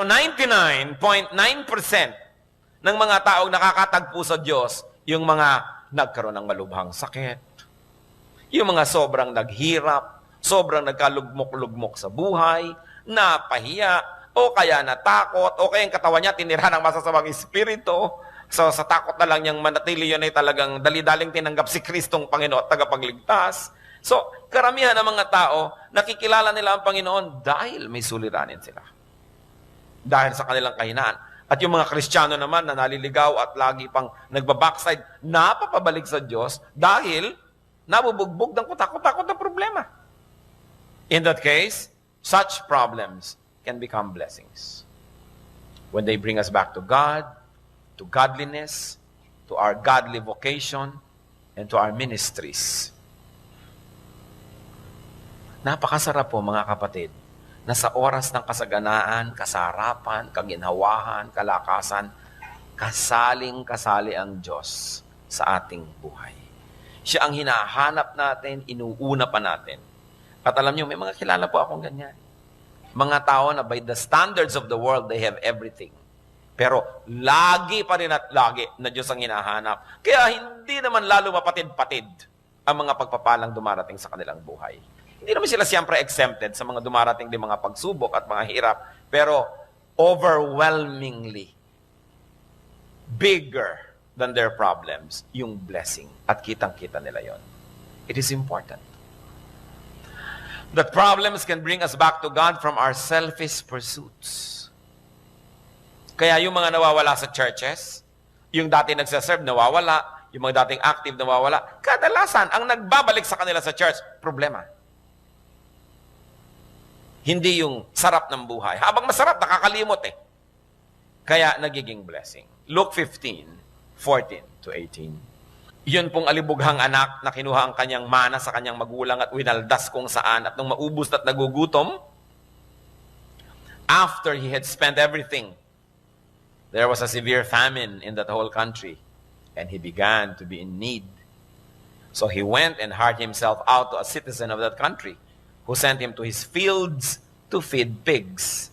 Pero 99.9% ng mga taong nakakatagpo sa Diyos, yung mga nagkaroon ng malubhang sakit, yung mga sobrang naghirap, sobrang nagkalugmok-lugmok sa buhay, napahiya, o kaya natakot, o kaya yung katawan niya tinira ng masasamang espiritu. So sa takot na lang niyang manatili yun ay talagang dali-daling tinanggap si Kristong Panginoon at tagapagligtas. So karamihan ng mga tao, nakikilala nila ang Panginoon dahil may suliranin sila. Dahil sa kanilang kahinaan. At yung mga Kristiyano naman na naliligaw at lagi pang nagbabackside, napapabalik sa Diyos dahil nabubugbog ng kutakot-takot na problema. In that case, such problems can become blessings. When they bring us back to God, to godliness, to our godly vocation, and to our ministries. Napakasarap po mga kapatid na sa oras ng kasaganaan, kasarapan, kaginhawahan, kalakasan, kasaling kasali ang Diyos sa ating buhay. Siya ang hinahanap natin, inuuna pa natin. At alam niyo, may mga kilala po akong ganyan. Mga tao na by the standards of the world, they have everything. Pero lagi pa rin at lagi na Diyos ang hinahanap. Kaya hindi naman lalo mapatid-patid ang mga pagpapalang dumarating sa kanilang buhay. Hindi naman sila siyempre exempted sa mga dumarating din mga pagsubok at mga hirap. Pero overwhelmingly, bigger than their problems, yung blessing. At kitang-kita nila yon. It is important. That problems can bring us back to God from our selfish pursuits. Kaya yung mga nawawala sa churches, yung dati nagsaserve, nawawala, yung mga dating active, nawawala, kadalasan, ang nagbabalik sa kanila sa church, problema. Hindi yung sarap ng buhay. Habang masarap, nakakalimot eh. Kaya nagiging blessing. Luke 15, 14 to 18. Yun pong alibughang anak na kinuha ang kanyang mana sa kanyang magulang at winaldas kung saan at nung maubos at nagugutom, after he had spent everything, there was a severe famine in that whole country and he began to be in need. So he went and hired himself out to a citizen of that country who sent him to his fields to feed pigs.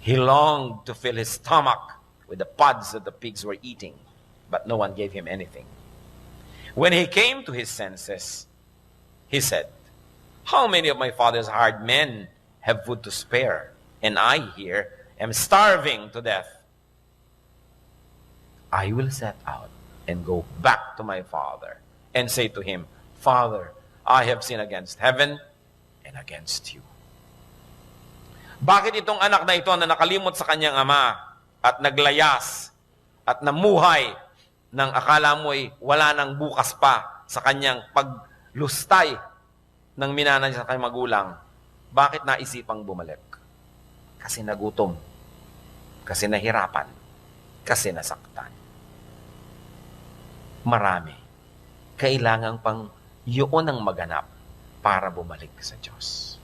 He longed to fill his stomach with the pods that the pigs were eating, but no one gave him anything. When he came to his senses, he said, How many of my father's hired men have food to spare, and I here am starving to death? I will set out and go back to my father and say to him, Father, I have sinned against heaven and against you. Bakit itong anak na ito na nakalimot sa kanyang ama at naglayas at namuhay nang akala mo ay wala nang bukas pa sa kanyang paglustay ng minana niya sa kanyang magulang, bakit naisipang bumalik? Kasi nagutom. Kasi nahirapan. Kasi nasaktan. Marami. Kailangan pang yun ang maganap para bumalik sa Diyos.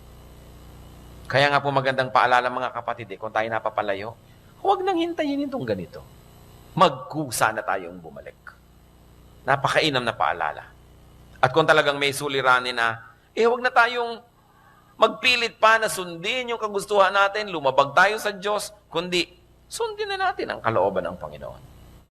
Kaya nga po magandang paalala mga kapatid, eh, kung tayo napapalayo, huwag nang hintayin itong ganito. Magkusa na tayong bumalik. Napakainam na paalala. At kung talagang may suliranin na, eh huwag na tayong magpilit pa na sundin yung kagustuhan natin, lumabag tayo sa Diyos, kundi sundin na natin ang kalooban ng Panginoon.